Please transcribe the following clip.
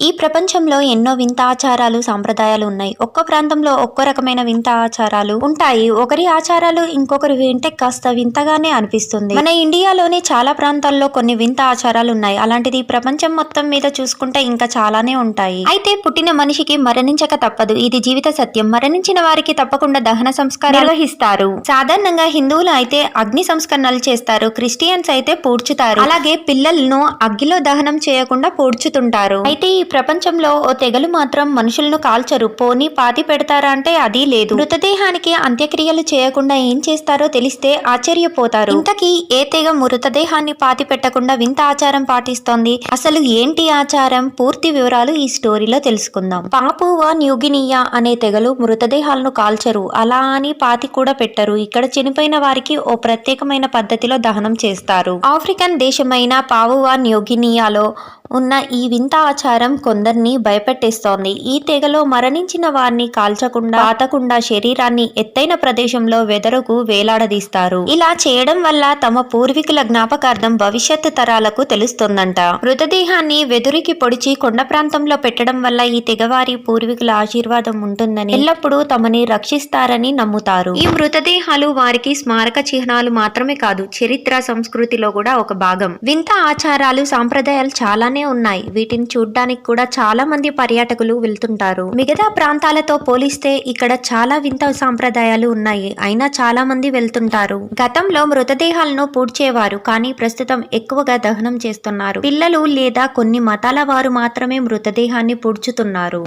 ఈ ప్రపంచంలో ఎన్నో వింత ఆచారాలు సాంప్రదాయాలు ఉన్నాయి. ఒక్కో ప్రాంతంలో ఒక్కో రకమైన వింత ఆచారాలు ఉంటాయి. ఒకరి ఆచారాలు ఇంకొకరి వింటే కాస్త వింతగానే అనిపిస్తుంది. మన ఇండియాలోని చాలా ప్రాంతాల్లో కొన్ని వింత ఆచారాలు ఉన్నాయి. అలాంటిది ప్రపంచం మొత్తం మీద చూసుకుంటే ఇంకా చాలానే ఉంటాయి. అయితే పుట్టిన మనిషికి మరణించక తప్పదు. ఇది జీవిత సత్యం. మరణించిన వారికి తప్పకుండా దహన సంస్కారం నిర్వహిస్తారు. సాధారణంగా హిందువులు అయితే అగ్ని సంస్కరణలు చేస్తారు. క్రిస్టియన్స్ అయితే పూడ్చుతారు. అలాగే పిల్లలను అగ్గిలో దహనం చేయకుండా పూడ్చుతుంటారు. అయితే ఈ ప్రపంచంలో ఓ తెగలు మాత్రం మనుషులను కాల్చరు. పోని పాతి పెడతారా అంటే అది లేదు. మృతదేహానికి అంత్యక్రియలు చేయకుండా ఏం చేస్తారో తెలిస్తే ఆశ్చర్యపోతారు. ఇంతకీ ఏ తెగ మృతదేహాన్ని పాతి పెట్టకుండా వింత ఆచారం పాటిస్తోంది? అసలు ఏంటి ఆచారం? పూర్తి వివరాలు ఈ స్టోరీలో తెలుసుకుందాం. పాపువా న్యూగినియా అనే తెగలు మృతదేహాలను కాల్చరు. అలా అని పాతి కూడా పెట్టరు. ఇక్కడ చనిపోయిన వారికి ఓ ప్రత్యేకమైన పద్ధతిలో దహనం చేస్తారు. ఆఫ్రికన్ దేశమైన పావువా న్యూగినియాలో ఉన్న ఈ వింత ఆచారం కొందరిని భయపెట్టేస్తోంది. ఈ తెగలో మరణించిన వారిని కాల్చకుండా పాతకుండా శరీరాన్ని ఎత్తైన ప్రదేశంలో వెదరుకు వేలాడదీస్తారు. ఇలా చేయడం వల్ల తమ పూర్వీకుల జ్ఞాపకార్థం భవిష్యత్తు తరాలకు తెలుస్తుందంట. మృతదేహాన్ని వెదురికి పొడిచి కొండ ప్రాంతంలో పెట్టడం వల్ల ఈ తెగవారి పూర్వీకుల ఆశీర్వాదం ఉంటుందని ఎల్లప్పుడూ తమని రక్షిస్తారని నమ్ముతారు. ఈ మృతదేహాలు వారికి స్మారక చిహ్నాలు మాత్రమే కాదు చరిత్ర సంస్కృతిలో కూడా ఒక భాగం. వింత ఆచారాలు సాంప్రదాయాలు చాలానే ఉన్నాయి. వీటిని చూడ్డానికి కూడా చాలా మంది పర్యాటకులు వెళ్తుంటారు. మిగతా ప్రాంతాలతో పోలిస్తే ఇక్కడ చాలా వింత సాంప్రదాయాలు ఉన్నాయి. అయినా చాలా మంది వెళ్తుంటారు. గతంలో మృతదేహాలను పూడ్చేవారు కానీ ప్రస్తుతం ఎక్కువగా దహనం చేస్తున్నారు. పిల్లలు లేదా కొన్ని మతాల వారు మాత్రమే మృతదేహాన్ని పూడ్చుతున్నారు.